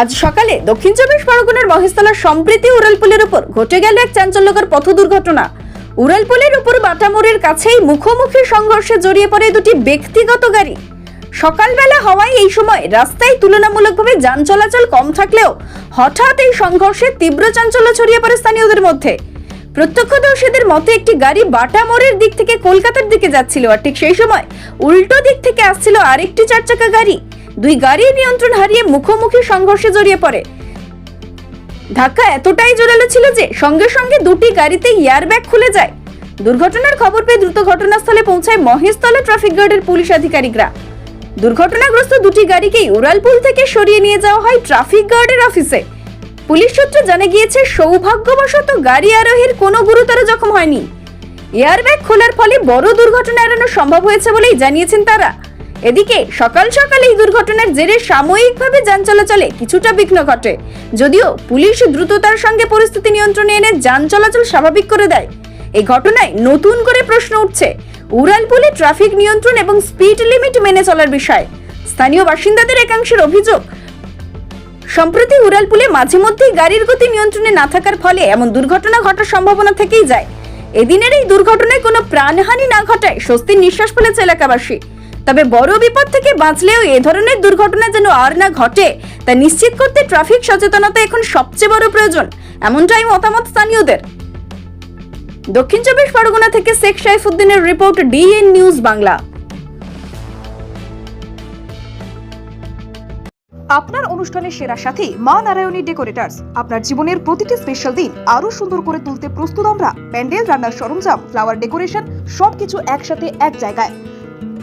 আজ সকালে দক্ষিণ চব্বিশ পরগনার মহেশতলা সম্প্রীতি উড়ালপুলের উপর ঘটে গেল এক চাঞ্চল্যকর পথ দুর্ঘটনা। উড়ালপুলের উপর বাটামোড়ের কাছেই মুখোমুখি সংঘর্ষে জড়িয়ে পড়ে দুটি ব্যক্তিগত গাড়ি। সকালবেলা হওয়ায় এই সময় রাস্তায় তুলনামূলকভাবে যান চলাচল কম থাকলেও হঠাৎ এই সংঘর্ষে তীব্র চাঞ্চল্য ছড়িয়ে পড়ে স্থানীয়দের মধ্যে। প্রত্যক্ষদর্শীদের মতে একটি গাড়ি বাটা মোড়ের দিক থেকে কলকাতার দিকে যাচ্ছিল আর ঠিক সেই সময় উল্টো দিক থেকে আসছিল আরেকটি চার চাকা গাড়ি। দুই গাড়ি নিয়ন্ত্রণ হারিয়ে মুখোমুখি সংঘর্ষে জড়িয়ে পড়ে। ধাক্কা এতটাই জোরালো ছিল যে সঙ্গে সঙ্গে দুটি গাড়িতে এয়ারব্যাগ খুলে যায়। দুর্ঘটনার খবর পেয়ে দ্রুত ঘটনাস্থলে পৌঁছায় মহেশতলা ট্রাফিক গার্ডের পুলিশ আধিকারিকরা। দুর্ঘটনাগ্রস্ত দুটি গাড়িকেই উড়ালপুল থেকে সরিয়ে নিয়ে যাওয়া হয় ট্রাফিক গার্ডের অফিসে। পুলিশ সূত্রে জানা গিয়েছে, সৌভাগ্যবশত গাড়ি আরোহীর কোনো গুরুতর জখম হয়নি। এয়ারব্যাগ খোলার ফলে বড় দুর্ঘটনা এড়ানো সম্ভব হয়েছে বলেই জানিয়েছেন তারা। এদিকে সকাল সকাল এই দুর্ঘটনার জেরে সাময়িকভাবে যান চলাচলে কিছুটা বিঘ্ন ঘটে। যদিও পুলিশ দ্রুততার সঙ্গে পরিস্থিতি নিয়ন্ত্রণে এনে যান চলাচল স্বাভাবিক করে দেয়। এই ঘটনায় নতুন করে প্রশ্ন উঠছে উড়ালপুলে ট্রাফিক নিয়ন্ত্রণ এবং স্পিড লিমিট মেনে চলার বিষয়। স্থানীয় বাসিন্দাদের একাংশের অভিযোগ, সম্প্রতি উড়ালপুলে মাঝে মধ্যেই গাড়ির গতি নিয়ন্ত্রণে না থাকার ফলে এমন দুর্ঘটনা ঘটার সম্ভাবনা থেকেই যায়। এদিনের এই দুর্ঘটনায় কোনো প্রাণহানি না ঘটায় স্বস্তির নিঃশ্বাস ফেলেছে এলাকাবাসী। তবে বড় বিপদ থেকে বাঁচলেও এ ধরনের দুর্ঘটনা যেন আর না ঘটে, তা নিশ্চিত করতে ট্রাফিক সচেতনতা এখন সবচেয়ে বড় প্রয়োজন, এমনটাই মতামত স্থানীয়দের। দক্ষিণ চব্বিশ পরগনা থেকে শেখ সাইফুদ্দিনের রিপোর্ট ডিএন নিউজ বাংলা। আপনার অনুষ্ঠানের সেরা সাথী মা নারায়ণী ডেকোরেটার্স, আপনার জীবনের প্রতিটি স্পেশাল দিন আরও সুন্দর করে তুলতে প্রস্তুত আমরা। প্যান্ডেল, রান্নার সরঞ্জাম ফ্লাওয়ার ডেকোরেশন সবকিছু একসাথে এক জায়গায়।